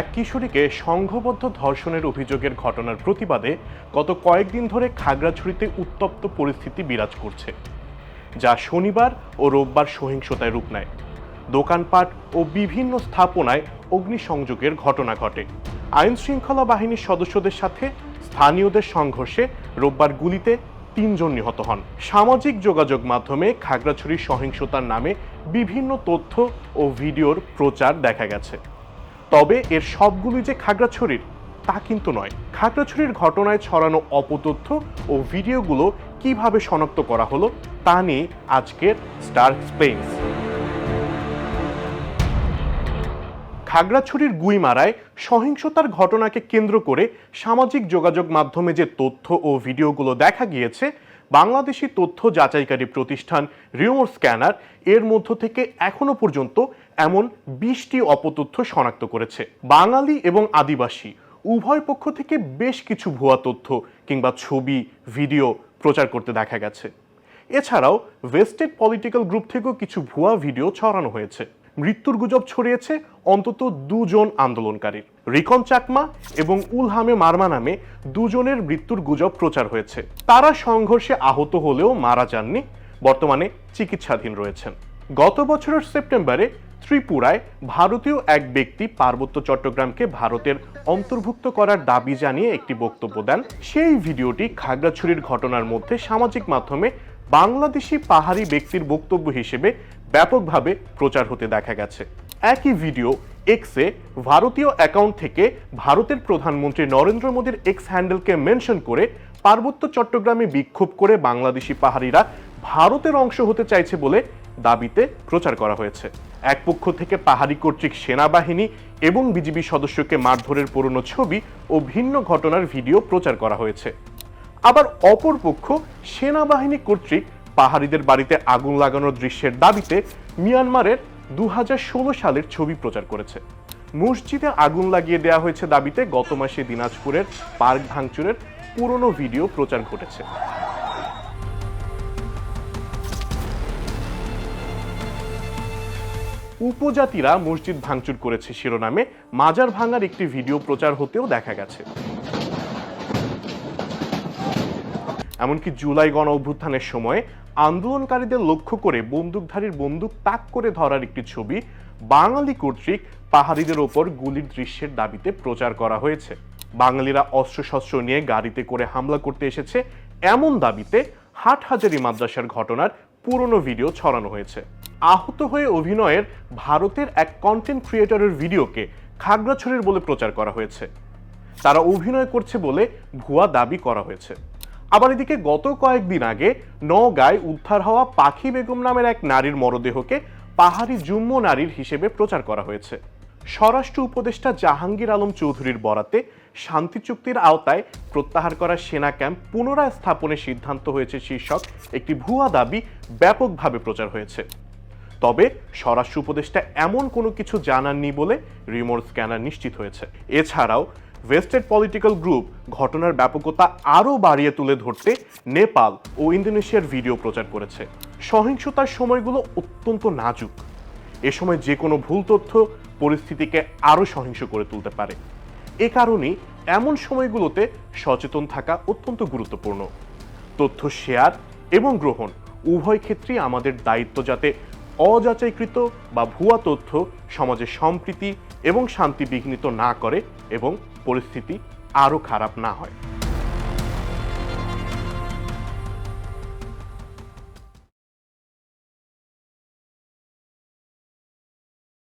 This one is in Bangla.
এক কিশোরীকে সংঘবদ্ধ ধর্ষণের অভিযোগের ঘটনার প্রতিবাদে গত কয়েকদিন ধরে খাগড়াছড়িতে উত্তপ্ত পরিস্থিতি বিরাজ করছে, যা শনিবার ও রোববার সহিংসতায় রূপ নেয়। দোকানপাট ও বিভিন্ন স্থাপনায় অগ্নিসংযোগের ঘটনা ঘটে। আইন শৃঙ্খলা বাহিনীর সদস্যদের সাথে স্থানীয়দের সংঘর্ষে রোববার গুলিতে তিনজন নিহত হন। সামাজিক যোগাযোগ মাধ্যমে খাগড়াছড়ির সহিংসতার নামে বিভিন্ন তথ্য ও ভিডিওর প্রচার দেখা গেছে। তবে এর সবগুলি যে খাগড়াছড়ির, তা কিন্তু নয়। খাগড়াছড়ির ঘটনায় ছড়ানো অপতথ্য ও ভিডিওগুলো কীভাবে শনাক্ত করা হলো, তা নিয়ে আজকের স্টার স্পেন্স খাগড়াছড়ির গুইমারায় সহিংসতার ঘটনাকে কেন্দ্র করে সামাজিক যোগাযোগ মাধ্যমে যে তথ্য ও ভিডিওগুলো দেখা গিয়েছে বাংলাদেশি তথ্য যাচাইকারী প্রতিষ্ঠান রিওর স্ক্যানার এর মধ্য থেকে এখনও পর্যন্ত এমন বিশটি অপতথ্য শনাক্ত করেছে। বাঙালি এবং আদিবাসী, উভয় পক্ষ থেকে বেশ কিছু ভুয়া তথ্য কিংবা ছবি, ভিডিও প্রচার করতে দেখা গেছে। এছাড়াও ভেস্টেড পলিটিক্যাল গ্রুপ থেকেও কিছু ভুয়া ভিডিও ছড়ানো হয়েছে। মৃত্যুর গুজব ছড়িয়েছে অন্তত দুজন আন্দোলনকারীর। রিকন চাকমা এবং উলহামে মারমা নামে দুজনের মৃত্যুর গুজব প্রচার হয়েছে। তারা সংঘর্ষে আহত হলেও মারা যাননি। বর্তমানে চিকিৎসাধীন রয়েছেন। গত বছরের সেপ্টেম্বরে ত্রিপুরায় ভারতীয় এক ব্যক্তি পার্বত্য চট্টগ্রামকে ভারতের অন্তর্ভুক্ত করার দাবি জানিয়ে একটি বক্তব্য দেন। সেই ভিডিওটি খাগড়াছড়ির ঘটনার মধ্যে সামাজিক মাধ্যমে বাংলাদেশি পাহাড়ি ব্যক্তির বক্তব্য হিসেবে ব্যাপকভাবে প্রচার হতে দেখা গেছে। একই ভিডিও এক্সে ভারতীয় অ্যাকাউন্ট থেকে ভারতের প্রধানমন্ত্রী নরেন্দ্র মোদীর এক্স হ্যান্ডেলকে মেনশন করে পার্বত্য চট্টগ্রামে বিক্ষোভ করে বাংলাদেশি পাহাড়িরা ভারতের অংশ হতে চাইছে বলে দাবিতে প্রচার করা হয়েছে। এক পক্ষ থেকে পাহাড়ি কর্তৃক সেনাবাহিনী এবং বিজিবি সদস্যকে মারধরের পুরনো ছবি ও ভিন্ন ঘটনার ভিডিও প্রচার করা হয়েছে। আবার অপর পক্ষ সেনাবাহিনী কর্তৃক পাহাড়িদের বাড়িতে আগুন লাগানোর দৃশ্যের দাবিতে মিয়ানমারের দু হাজার ষোলো সালের ছবি প্রচার করেছে। মসজিদে আগুন লাগিয়ে দেওয়া হয়েছে দাবিতে গত মাসে দিনাজপুরের পার্ক ভাঙচুরের পুরনো ভিডিও প্রচার ঘটেছে। উপজাতিরা মসজিদ ভাঙচুর করেছে শিরোনামে। মাজার ভাঙার একটি ভিডিও প্রচার হতেও দেখা গেছে। এমনকি জুলাই গণ অভ্যুত্থানের সময় আন্দোলনকারীদের লক্ষ্য করে বন্দুকধারীর বন্দুক তাক করে ধরার একটি ছবি বাঙালি কর্তৃক পাহাড়িদের ওপর গুলির দৃশ্যের দাবিতে প্রচার করা হয়েছে। বাঙালিরা অস্ত্রশস্ত্র নিয়ে গাড়িতে করে হামলা করতে এসেছে। এমন দাবিতে হাটহাজারি মাদ্রাসার ঘটনার পুরনো ভিডিও ছড়ানো হয়েছে। আহত হয়ে অভিনয়ের ভারতের এক কন্টেন্ট ক্রিয়েটরের ভিডিওকে খাগড়াছড়ির বলে প্রচার করা হয়েছে। তারা অভিনয় করছে বলে ভুয়া দাবি করা হয়েছে। আবার এদিকে গত কয়েকদিন আগে নওগাঁয় উদ্ধার হওয়া পাখি বেগম নামের এক নারীর মরদেহকে পাহাড়ি জুম্ম নারীর হিসেবে প্রচার করা হয়েছে। স্বরাষ্ট্র উপদেষ্টা জাহাঙ্গীর আলম চৌধুরীর বরাতে শান্তি চুক্তির আওতায় প্রত্যাহার করা সেনা ক্যাম্প পুনরায় স্থাপনের সিদ্ধান্ত হয়েছে শীর্ষক একটি ভুয়া দাবি ব্যাপকভাবে প্রচার হয়েছে। তবে স্বরাষ্ট্র উপদেষ্টা এমন কোনো কিছু জানাননি বলে রিমোর স্ক্যানার নিশ্চিত হয়েছে। এছাড়াও ওয়েস্টেড পলিটিক্যাল গ্রুপ ঘটনার ব্যাপকতা আরও বাড়িয়ে তুলে ধরতে নেপাল ও ইন্দোনেশিয়ার ভিডিও প্রচার করেছে। সহিংসতার সময়গুলো অত্যন্ত নাজুক। এ সময় যে কোনো ভুল তথ্য পরিস্থিতিকে আরও সহিংস করে তুলতে পারে। এ কারণেই এমন সময়গুলোতে সচেতন থাকা অত্যন্ত গুরুত্বপূর্ণ। তথ্য শেয়ার এবং গ্রহণ উভয় ক্ষেত্রেই আমাদের দায়িত্ব যাতে অযাচাইকৃত বা ভুয়া তথ্য সমাজে সম্প্রীতি এবং শান্তি বিঘ্নিত না করে এবং পরিস্থিতি আরও খারাপ না হয়।